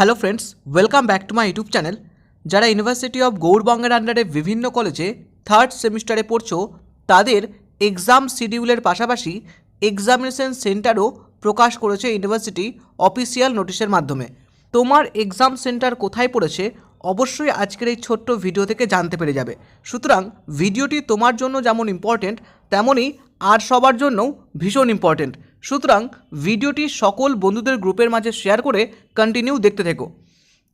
Hello friends welcome back to my YouTube channel যারা university of গৌড়বঙ্গের আন্ডারে বিভিন্ন কলেজে থার্ড সেমিস্টারে পড়ছো, তাদের এক্সাম শিডিউলের পাশাপাশি এক্সামিনেশন সেন্টারও প্রকাশ করেছে ইউনিভার্সিটি অফিসিয়াল নোটিশের মাধ্যমে। তোমার এক্সাম সেন্টার কোথায় পড়েছে, অবশ্যই আজকের এই ছোট্ট ভিডিও থেকে জানতে পেরে যাবে। সুতরাং ভিডিওটি তোমার জন্য যেমন ইম্পর্টেন্ট তেমনই আর সবার জন্যও ভীষণ ইম্পর্টেন্ট সুতরাং ভিডিওটি সকল বন্ধুদের গ্রুপের মাঝে শেয়ার করে কন্টিনিউ দেখতে থেকো।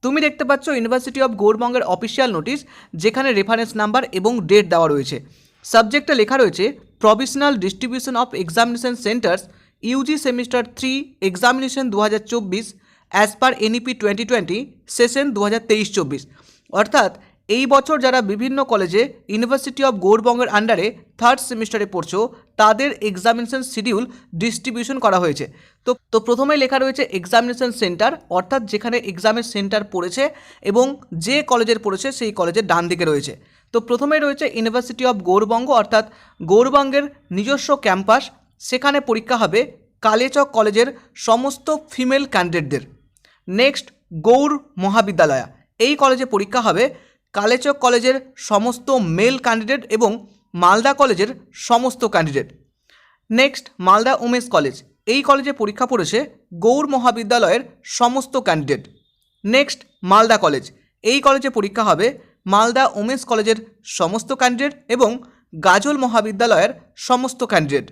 তুমি দেখতে পাচ্ছ ইউনিভার্সিটি অফ গৌড়বঙ্গের অফিসিয়াল নোটিশ যেখানে রেফারেন্স নাম্বার এবং ডেট দেওয়া রয়েছে। সাবজেক্টে লেখা রয়েছে provisional distribution of examination centres UG semester three examination দু হাজার চব্বিশ as per NEP twenty twenty session দু হাজার তেইশ চব্বিশ। অর্থাৎ এই বছর যারা বিভিন্ন কলেজে ইউনিভার্সিটি অফ গৌরবঙ্গের আন্ডারে থার্ড সেমিস্টারে পড়ছো, তাদের এক্সামিনেশন শিডিউল ডিস্ট্রিবিউশন করা হয়েছে। তো তো প্রথমে লেখা রয়েছে এক্সামিনেশন সেন্টার অর্থাৎ যেখানে এক্সামের সেন্টার পড়েছে এবং যে কলেজের পড়েছে সেই কলেজের ডান দিকে রয়েছে। তো প্রথমে রয়েছে ইউনিভার্সিটি অফ গৌরবঙ্গ অর্থাৎ গৌড়বঙ্গের নিজস্ব ক্যাম্পাস, সেখানে পরীক্ষা হবে কালেচক কলেজের সমস্ত ফিমেল ক্যান্ডিডেটদের নেক্সট গৌড় মহাবিদ্যালয়া, এই কলেজে পরীক্ষা হবে কালেচক কলেজের সমস্ত মেল ক্যান্ডিডেট এবং মালদা কলেজের সমস্ত candidate next Malda women's college. এই কলেজে পরীক্ষা পড়েছে গৌড় মহাবিদ্যালয়ের সমস্ত ক্যান্ডিডেট নেক্সট মালদা কলেজ। এই কলেজে পরীক্ষা হবে মালদা উমেন্স কলেজের সমস্ত ক্যান্ডিডেট এবং গাজল মহাবিদ্যালয়ের সমস্ত ক্যান্ডিডেট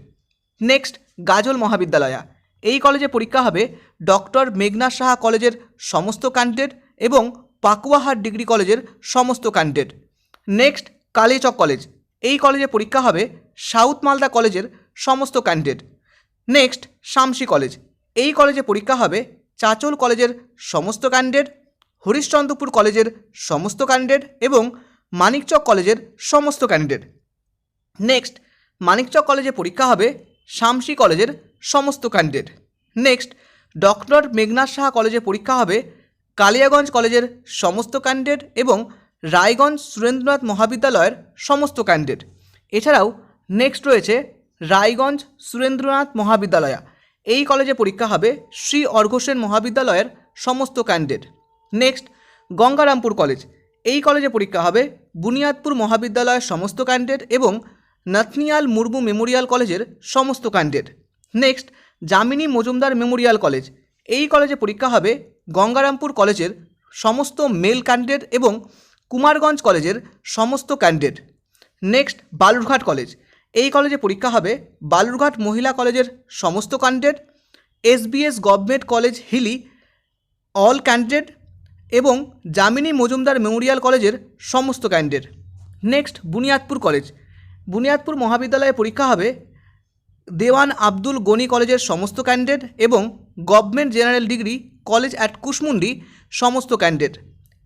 নেক্সট গাজল মহাবিদ্যালয়া। এই কলেজে পরীক্ষা হবে ডক্টর মেঘনা সাহা কলেজের সমস্ত ক্যান্ডিডেট এবং পাকুয়াহাট ডিগ্রি কলেজের সমস্ত ক্যান্ডিডেট নেক্সট কালিচক কলেজ। এই কলেজে পরীক্ষা হবে সাউথ মালদা কলেজের সমস্ত ক্যান্ডিডেট নেক্সট শামসি কলেজ। এই কলেজে পরীক্ষা হবে চাচল কলেজের সমস্ত ক্যান্ডিডেট হরিশ্চন্দ্রপুর কলেজের সমস্ত ক্যান্ডিডেট এবং মানিকচক কলেজের সমস্ত ক্যান্ডিডেট নেক্সট মানিকচক কলেজে পরীক্ষা হবে শামসি কলেজের সমস্ত candidate next doctor Meghnad Saha কলেজে পরীক্ষা হবে কালিয়াগঞ্জ কলেজের সমস্ত ক্যান্ডিডেট এবং রায়গঞ্জ সুরেন্দ্রনাথ মহাবিদ্যালয়ের সমস্ত ক্যান্ডিডেট এছাড়াও নেক্সট রয়েছে রায়গঞ্জ সুরেন্দ্রনাথ মহাবিদ্যালয়া। এই কলেজে পরীক্ষা হবে শ্রী অর্ঘসেন মহাবিদ্যালয়ের সমস্ত ক্যান্ডিডেট নেক্সট গঙ্গারামপুর কলেজ এই কলেজে পরীক্ষা হবে বুনিয়াদপুর মহাবিদ্যালয়ের সমস্ত ক্যান্ডিডেট এবং নাথনিয়াল মুর্মু মেমোরিয়াল কলেজের সমস্ত candidate next Jamini Majumdar memorial college এই কলেজে পরীক্ষা হবে গঙ্গারামপুর কলেজের সমস্ত মেল ক্যান্ডিডেট এবং কুমারগঞ্জ কলেজের সমস্ত ক্যান্ডিডেট। Next, Balurghat college. এই কলেজে পরীক্ষা হবে বালুরঘাট মহিলা কলেজের সমস্ত candidate, SBS government college Hili all candidate এবং জামিনী মজুমদার মেমোরিয়াল কলেজের সমস্ত candidate. Next, Buniyadpur college. Buniyadpur মহাবিদ্যালয়ে পরীক্ষা হবে দেওয়ান আব্দুল গনি কলেজের সমস্ত ক্যান্ডিডেট এবং government general degree, college at Kushmundi, সমস্ত ক্যান্ডিডেট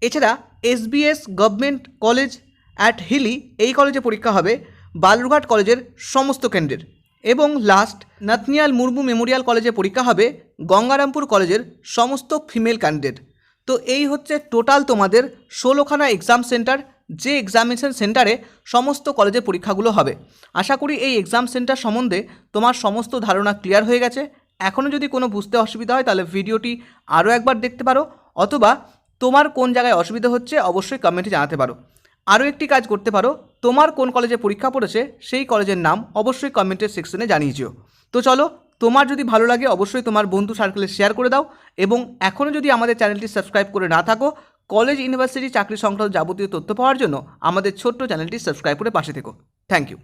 এছাড়া SBS government college at Hili এই কলেজে পরীক্ষা হবে বালুরঘাট কলেজের সমস্ত ক্যান্ডিডেট এবং লাস্ট নাতনিয়াল মুর্মু মেমোরিয়াল কলেজে পরীক্ষা হবে গঙ্গারামপুর কলেজের সমস্ত ফিমেল ক্যান্ডিডেট তো এই হচ্ছে টোটাল তোমাদের ষোলোখানা এক্সাম সেন্টার যে এক্সামিনেশন সেন্টারে সমস্ত কলেজের পরীক্ষাগুলো হবে। আশা করি এই এক্সাম সেন্টার সম্বন্ধে তোমার সমস্ত ধারণা ক্লিয়ার হয়ে গেছে। এখনও যদি কোনো বুঝতে অসুবিধা হয়, তাহলে ভিডিওটি আরও একবার দেখতে পারো। অথবা তোমার কোন জায়গায় অসুবিধা হচ্ছে, অবশ্যই কমেন্টে জানাতে পারো। আরও একটি কাজ করতে পারো, তোমার কোন কলেজে পরীক্ষা পড়েছে, সেই কলেজের নাম অবশ্যই কমেন্টের সেকশনে জানিয়েছিও তো চলো, তোমার যদি ভালো লাগে, অবশ্যই তোমার বন্ধু সার্কেলে শেয়ার করে দাও এবং এখনও যদি আমাদের চ্যানেলটি সাবস্ক্রাইব করে না থাকো, কলেজ, ইউনিভার্সিটি চাকরি সংক্রান্ত যাবতীয় তথ্য পাওয়ার জন্য আমাদের ছোট্ট চ্যানেলটি সাবস্ক্রাইব করে পাশে থেকো। Thank you.